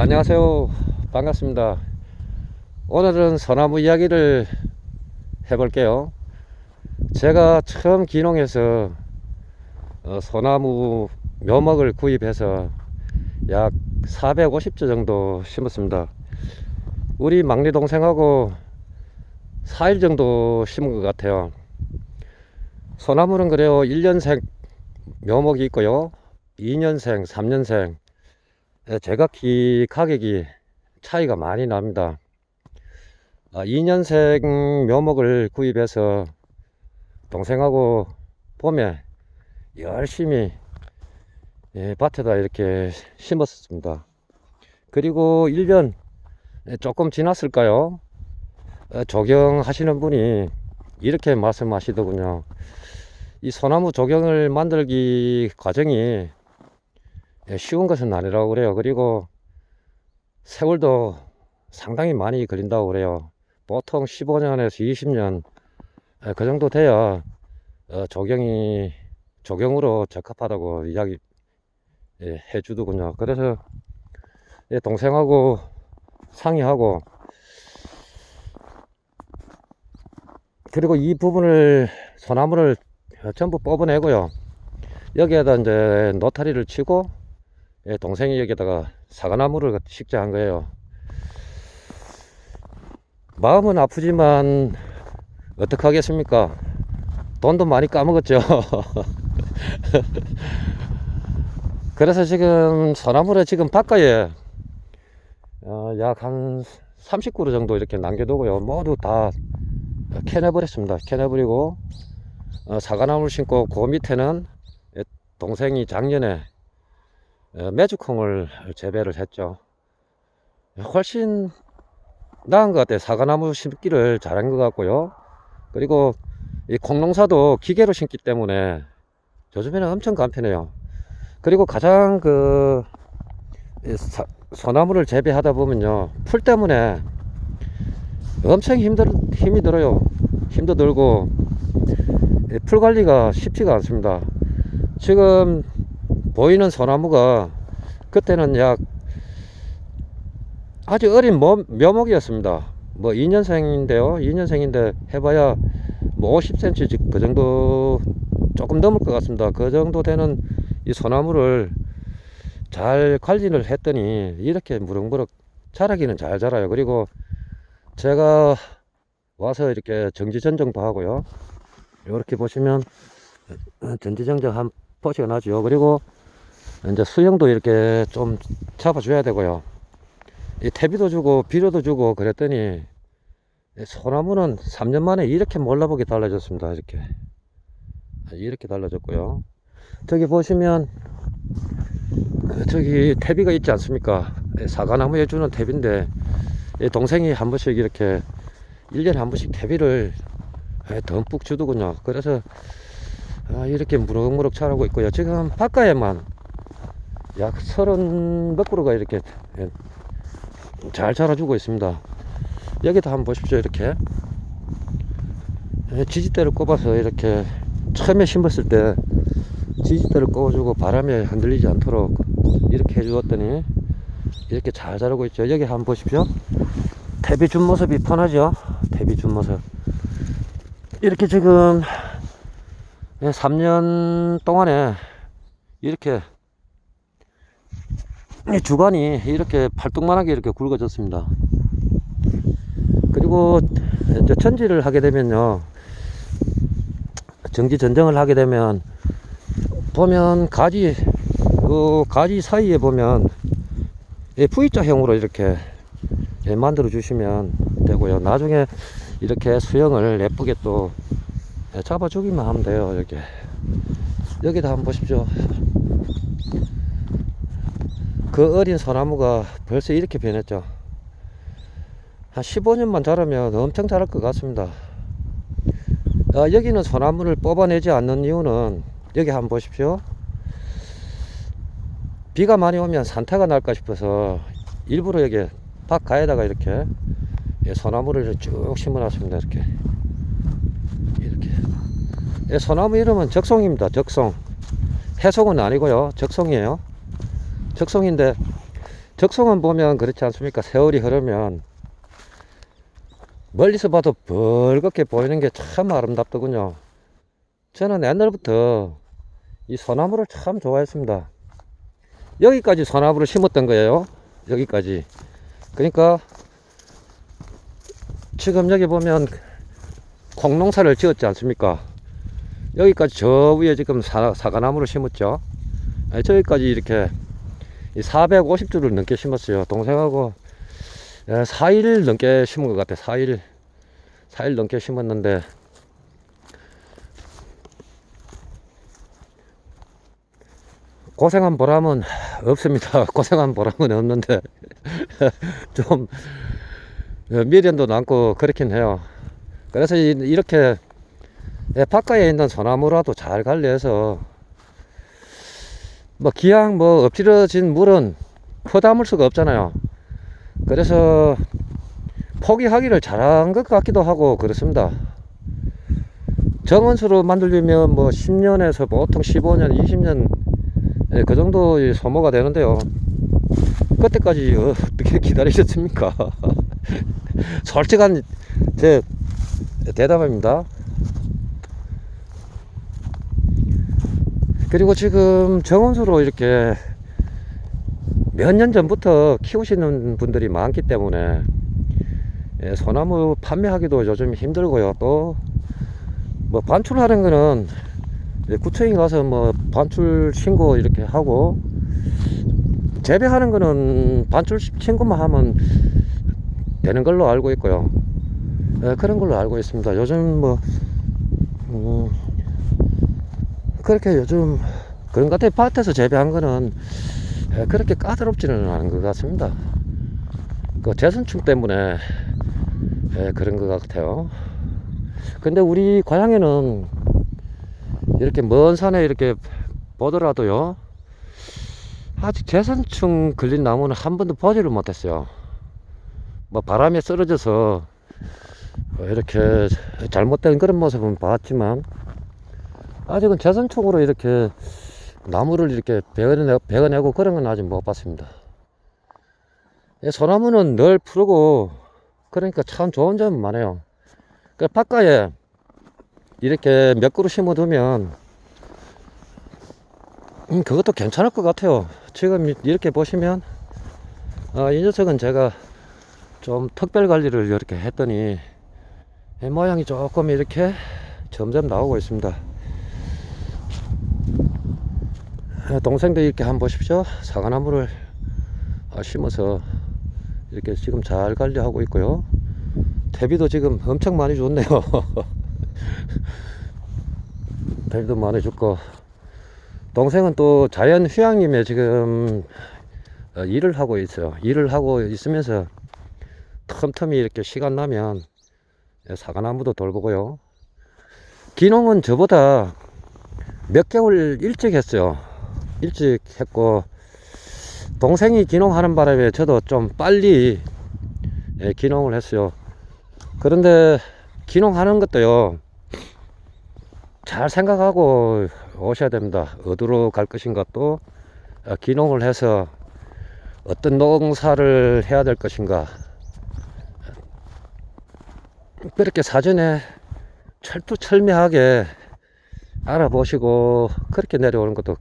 안녕하세요. 반갑습니다. 오늘은 소나무 이야기를 해볼게요. 제가 처음 기농해서 어, 소나무 묘목을 구입해서 약 450조 정도 심었습니다. 우리 막내 동생하고 4일 정도 심은 것 같아요. 소나무는 그래요. 1년생 묘목이 있고요. 2년생, 3년생. 예, 제각기 가격이 차이가 많이 납니다. 아, 2년생 묘목을 구입해서 동생하고 봄에 열심히 예, 밭에다 이렇게 심었습니다. 그리고 1년 조금 지났을까요? 어, 조경하시는 분이 이렇게 말씀하시더군요. 이 소나무 조경을 만들기 과정이 예, 쉬운 것은 아니라고 그래요. 그리고 세월도 상당히 많이 걸린다고 그래요. 보통 15년에서 20년 예, 그 정도 돼야 어, 조경이 조경으로 적합하다고 이야기 예, 해주더군요. 그래서 예, 동생하고 상의하고 그리고 이 부분을 소나무를 전부 뽑아내고요. 여기에다 이제 노타리를 치고 예, 동생이 여기다가 사과나무를 식재한 거예요. 마음은 아프지만 어떡하겠습니까? 돈도 많이 까먹었죠. 그래서 지금 소나무를 지금 바깥에 어, 약한 30그루 정도 이렇게 남겨두고요. 모두 다 캐내버렸습니다. 캐내버리고 어, 사과나무를 심고 그 밑에는 예, 동생이 작년에 어, 메주콩을 재배를 했죠. 훨씬 나은 것 같아요. 사과나무 심기를 잘한 것 같고요. 그리고 이 콩농사도 기계로 심기 때문에 요즘에는 엄청 간편해요. 그리고 가장 그이 사- 소나무를 재배하다 보면요. 풀 때문에 엄청 힘들, 힘이 들어요. 힘도 들고 이풀 관리가 쉽지가 않습니다. 지금 보이는 소나무가 그때는 약 아주 어린 모- 묘목이었습니다. 뭐 2년생인데요. 2년생인데 해봐야 뭐 50cm 그 정도 조금 넘을 것 같습니다. 그 정도 되는 이 소나무를 잘 관리를 했더니 이렇게 무럭무럭 자라기는 잘 자라요. 그리고 제가 와서 이렇게 정지전정도 하고요. 이렇게 보시면 어, 전지전정 한 포시가 나죠. 그리고 이제 수영도 이렇게 좀 잡아줘야 되고요. 이 퇴비도 주고 비료도 주고 그랬더니 이 소나무는 3년 만에 이렇게 몰라보게 달라졌습니다. 이렇게 이렇게 달라졌고요. 저기 보시면 그 저기 퇴비가 있지 않습니까? 이 사과나무에 주는 퇴비인데 이 동생이 한 번씩 이렇게 1년에 한 번씩 퇴비를 예, 듬뿍 주더군요. 그래서 아, 이렇게 무럭무럭 자라고 있고요. 지금 바깥에만 약 서른 몇 그루가 이렇게 예, 잘 자라주고 있습니다. 여기도 한번 보십시오. 이렇게 예, 지지대를 꼽아서 이렇게 처음에 심었을 때 지지대를 꼽아주고 바람에 흔들리지 않도록 이렇게 해주었더니 이렇게 잘 자라고 있죠. 여기 한번 보십시오. 태비 준 모습이 편하죠. 태비 준 모습. 이렇게 지금 3년 동안에 이렇게 이 주관이 이렇게 팔뚝만하게 이렇게 굵어졌습니다. 그리고 천지를 하게 되면요. 정지 전정을 하게 되면 보면 가지 그 가지 사이에 보면 이 V자형으로 이렇게 예, 만들어 주시면 되고요. 나중에 이렇게 수영을 예쁘게 또 예, 잡아주기만 하면 돼요. 이렇게 여기다 한번 보십시오. 그 어린 소나무가 벌써 이렇게 변했죠. 한 15년만 자라면 엄청 자랄 것 같습니다. 아, 여기는 소나무를 뽑아내지 않는 이유는 여기 한번 보십시오. 비가 많이 오면 산타가 날까 싶어서 일부러 여기 밭 가에다가 이렇게 예, 소나무를 쭉 심어놨습니다. 이렇게 이렇게 예, 소나무 이름은 적송입니다. 적송 해송은 아니고요. 적송이에요. 적송인데 적송은 보면 그렇지 않습니까? 세월이 흐르면 멀리서 봐도 벌겋게 보이는 게 참 아름답더군요. 저는 옛날부터 이 소나무를 참 좋아했습니다. 여기까지 소나무를 심었던 거예요. 여기까지. 그러니까 지금 여기 보면 콩농사를 지었지 않습니까? 여기까지 저 위에 지금 사, 사과나무를 심었죠. 아, 저기까지 이렇게 450주를 넘게 심었어요. 동생하고 4일 넘게 심은 것 같아. 4일. 4일 넘게 심었는데 고생한 보람은 없습니다. 고생한 보람은 없는데 좀 어, 미련도 남고 그렇긴 해요. 그래서 이- 이렇게 예, 바깥에 있는 소나무라도 잘 관리해서 뭐 기왕 뭐 엎질러진 물은 퍼담을 수가 없잖아요. 그래서 포기하기를 잘한 것 같기도 하고 그렇습니다. 정원수로 만들려면 뭐 10년에서 보통 15년, 20년 예, 그 정도 의 소모가 되는데요. 그때까지 어떻게 기다리셨습니까? 솔직한 제 대답입니다. 그리고 지금 정원수로 이렇게 몇 년 전부터 키우시는 분들이 많기 때문에 예, 소나무 판매하기도 요즘 힘들고요. 또 뭐 반출하는 거는 구청에 가서 뭐 반출 신고 이렇게 하고 재배하는 거는 반출 신고만 하면 되는 걸로 알고 있고요. 예, 그런 걸로 알고 있습니다. 요즘 뭐 음, 그렇게 요즘 그런 것 같아요. 밭에서 재배한 거는 예, 그렇게 까다롭지는 않은 것 같습니다. 그 재선충 때문에 예, 그런 것 같아요. 근데 우리 고향에는 이렇게 먼 산에 이렇게 보더라도요. 아직 재선충 걸린 나무는 한 번도 보지를 못했어요. 뭐 바람에 쓰러져서 어, 이렇게 잘못된 그런 모습은 봤지만 아직은 재선충으로 이렇게 나무를 이렇게 베어내, 베어내고 그런 건 아직 못 봤습니다. 이 소나무는 늘 푸르고 그러니까 참 좋은 점은 많아요. 그 바깥에 이렇게 몇 그루 심어두면 음, 그것도 괜찮을 것 같아요. 지금 이렇게 보시면 아, 이 녀석은 제가 좀 특별 관리를 이렇게 했더니 이 모양이 조금 이렇게 점점 나오고 있습니다. 아, 동생도 이렇게 한번 보십시오. 사과나무를 아, 심어서 이렇게 지금 잘 관리하고 있고요. 대비도 지금 엄청 많이 줬네요. 대비도 많이 줬고 동생은 또 자연 휴양림에 지금 어, 일을 하고 있어요. 일을 하고 있으면서 틈틈이 이렇게 시간 나면 사과나무도 돌보고요. 기농은 저보다 몇 개월 일찍 했어요. 일찍 했고 동생이 기농하는 바람에 저도 좀 빨리 예, 기농을 했어요. 그런데 기농하는 것도요. 잘 생각하고 오셔야 됩니다. 어디로 갈 것인가 또 어, 기농을 해서 어떤 농사를 해야 될 것인가 그렇게 사전에 철두철미하게 알아보시고 그렇게 내려오는 것도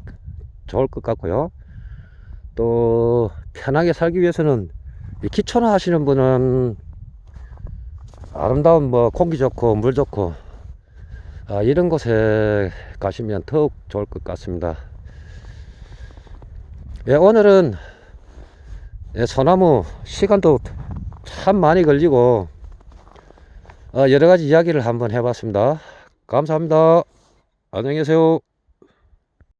좋을 것 같고요. 또 편하게 살기 위해서는 이 기초나 하시는 분은 아름다운 뭐 공기 좋고 물 좋고 아, 이런 곳에 가시면 더욱 좋을 것 같습니다. 예, 오늘은 예, 소나무 시간도 참 많이 걸리고 어, 여러 가지 이야기를 한번 해봤습니다. 감사합니다. 안녕히 계세요.